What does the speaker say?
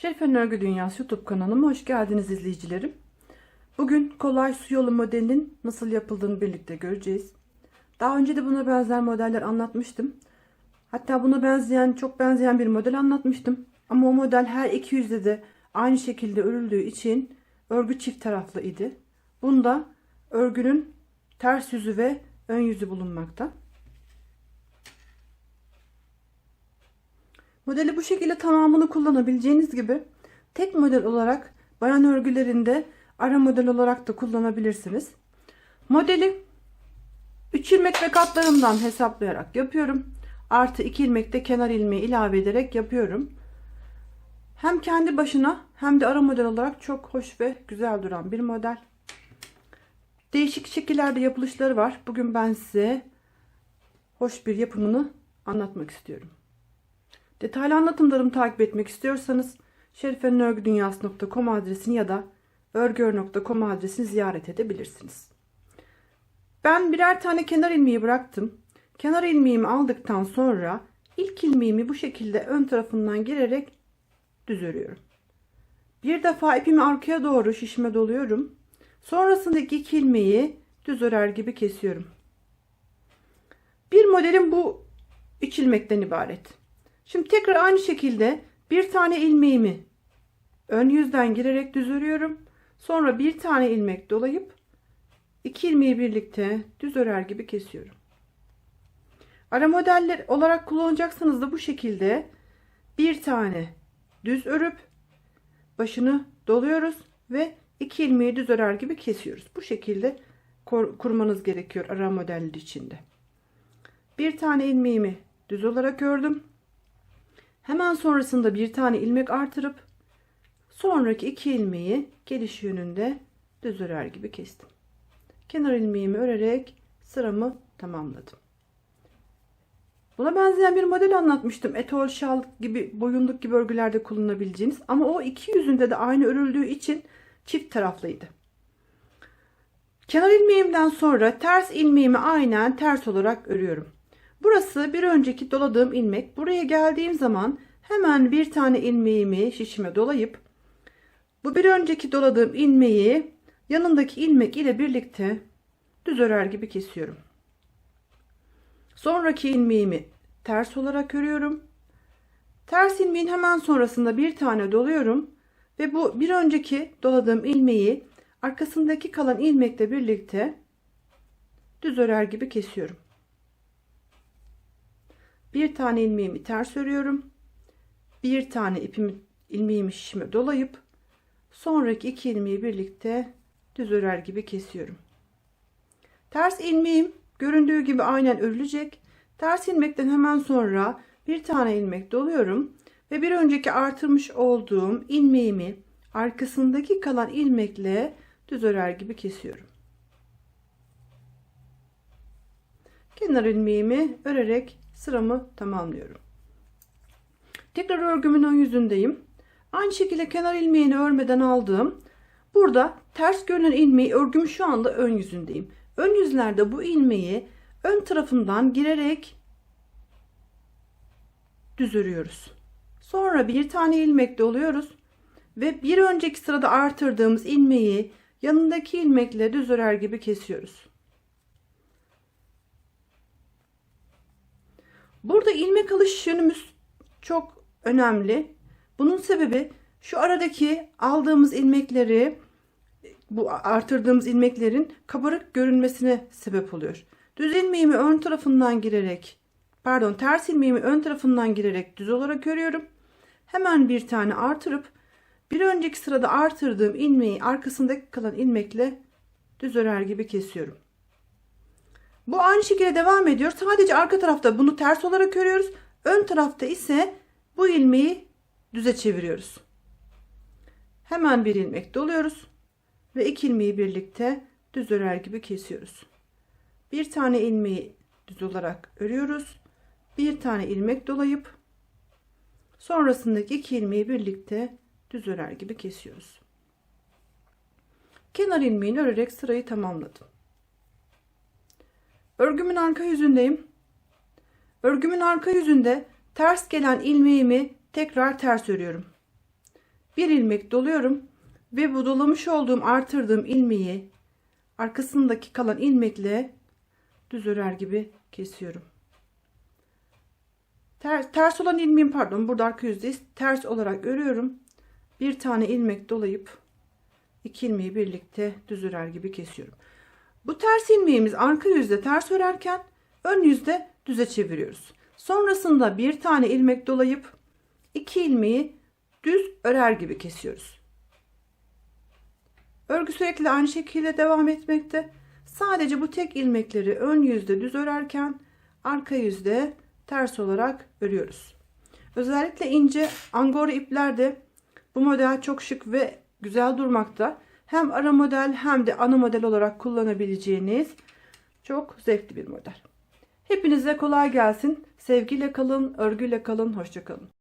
Şerifen Örgü Dünyası YouTube kanalıma hoş geldiniz izleyicilerim. Bugün kolay su yolu modelinin nasıl yapıldığını birlikte göreceğiz. Daha önce de buna benzer modeller anlatmıştım. Hatta buna benzeyen, çok benzeyen bir model anlatmıştım. Ama o model her iki yüzde de aynı şekilde örüldüğü için örgü çift taraflı idi. Bunda örgünün ters yüzü ve ön yüzü bulunmakta. Modeli bu şekilde tamamını kullanabileceğiniz gibi tek model olarak bayan örgülerinde ara model olarak da kullanabilirsiniz. Modeli 3 ilmek ve katlarından hesaplayarak yapıyorum. Artı 2 ilmek de kenar ilmeği ilave ederek yapıyorum. Hem kendi başına hem de ara model olarak çok hoş ve güzel duran bir model. Değişik şekillerde yapılışları var. Bugün ben size hoş bir yapımını anlatmak istiyorum. Detaylı anlatımlarımı takip etmek istiyorsanız şerifenörgüdünyası.com adresini ya da örgör.com adresini ziyaret edebilirsiniz. Ben birer tane kenar ilmeği bıraktım. Kenar ilmeğimi aldıktan sonra ilk ilmeğimi bu şekilde ön tarafından girerek düz örüyorum. Bir defa ipimi arkaya doğru şişime doluyorum. Sonrasındaki iki ilmeği düz örer gibi kesiyorum. Bir modelim bu üç ilmekten ibaret. Şimdi tekrar aynı şekilde bir tane ilmeğimi ön yüzden girerek düz örüyorum. Sonra bir tane ilmek dolayıp iki ilmeği birlikte düz örer gibi kesiyorum. Ara modeller olarak kullanacaksanız da bu şekilde bir tane düz örüp başını doluyoruz ve iki ilmeği düz örer gibi kesiyoruz. Bu şekilde kurmanız gerekiyor ara modeller içinde. Bir tane ilmeğimi düz olarak ördüm. Hemen sonrasında bir tane ilmek artırıp sonraki iki ilmeği geliş yönünde düz örer gibi kestim. Kenar ilmeğimi örerek sıramı tamamladım. Buna benzeyen bir model anlatmıştım. Etol şal gibi boyunluk gibi örgülerde kullanabileceğiniz ama o iki yüzünde de aynı örüldüğü için çift taraflıydı. Kenar ilmeğimden sonra ters ilmeğimi aynen ters olarak örüyorum. Burası bir önceki doladığım ilmek. Buraya geldiğim zaman hemen bir tane ilmeğimi şişime dolayıp bu bir önceki doladığım ilmeği yanındaki ilmek ile birlikte düz örer gibi kesiyorum. Sonraki ilmeğimi ters olarak örüyorum. Ters ilmeğin hemen sonrasında bir tane doluyorum ve bu bir önceki doladığım ilmeği arkasındaki kalan ilmekle birlikte düz örer gibi kesiyorum. Bir tane ilmeğimi ters örüyorum. Bir tane ipimi ilmeğimi şişime dolayıp sonraki iki ilmeği birlikte düz örer gibi kesiyorum. Ters ilmeğim göründüğü gibi aynen örülecek. Ters ilmekten hemen sonra bir tane ilmek doluyorum ve bir önceki artırmış olduğum ilmeğimi arkasındaki kalan ilmekle düz örer gibi kesiyorum. Kenar ilmeğimi örerek sıramı tamamlıyorum. Tekrar örgümün ön yüzündeyim. Aynı şekilde kenar ilmeğini örmeden aldığım burada ters görünen ilmeği örgüm şu anda ön yüzündeyim. Ön yüzlerde bu ilmeği ön tarafından girerek düz örüyoruz. Sonra bir tane ilmek doluyoruz ve bir önceki sırada artırdığımız ilmeği yanındaki ilmekle düz örer gibi kesiyoruz. Burada ilmek alış yönümüz çok önemli. Bunun sebebi şu aradaki aldığımız ilmekleri bu artırdığımız ilmeklerin kabarık görünmesine sebep oluyor. Düz ilmeğimi ön tarafından girerek pardon ters ilmeğimi ön tarafından girerek düz olarak örüyorum. Hemen bir tane artırıp bir önceki sırada artırdığım ilmeği arkasındaki kalan ilmekle düz örer gibi kesiyorum. Bu aynı şekilde devam ediyor. Sadece arka tarafta bunu ters olarak örüyoruz. Ön tarafta ise bu ilmeği düze çeviriyoruz. Hemen bir ilmek doluyoruz ve iki ilmeği birlikte düz örer gibi kesiyoruz. Bir tane ilmeği düz olarak örüyoruz. Bir tane ilmek dolayıp sonrasındaki iki ilmeği birlikte düz örer gibi kesiyoruz. Kenar ilmeğini örerek sırayı tamamladım. Örgümün arka yüzündeyim. Örgümün arka yüzünde ters gelen ilmeğimi tekrar ters örüyorum. bir ilmek doluyorum ve bu dolamış olduğum artırdığım ilmeği arkasındaki kalan ilmekle düz örer gibi kesiyorum. Ters, ters olan ilmeğim pardon burada arka yüzdeyiz. Ters olarak örüyorum. Bir tane ilmek dolayıp iki ilmeği birlikte düz örer gibi kesiyorum. Bu ters ilmeğimiz arka yüzde ters örerken ön yüzde düze çeviriyoruz. Sonrasında bir tane ilmek dolayıp iki ilmeği düz örer gibi kesiyoruz. Örgü sürekli aynı şekilde devam etmekte. Sadece bu tek ilmekleri ön yüzde düz örerken arka yüzde ters olarak örüyoruz. Özellikle ince angora iplerde bu model çok şık ve güzel durmakta. Hem ara model hem de ana model olarak kullanabileceğiniz çok zevkli bir model. Hepinize kolay gelsin. Sevgiyle kalın, örgüyle kalın, hoşça kalın.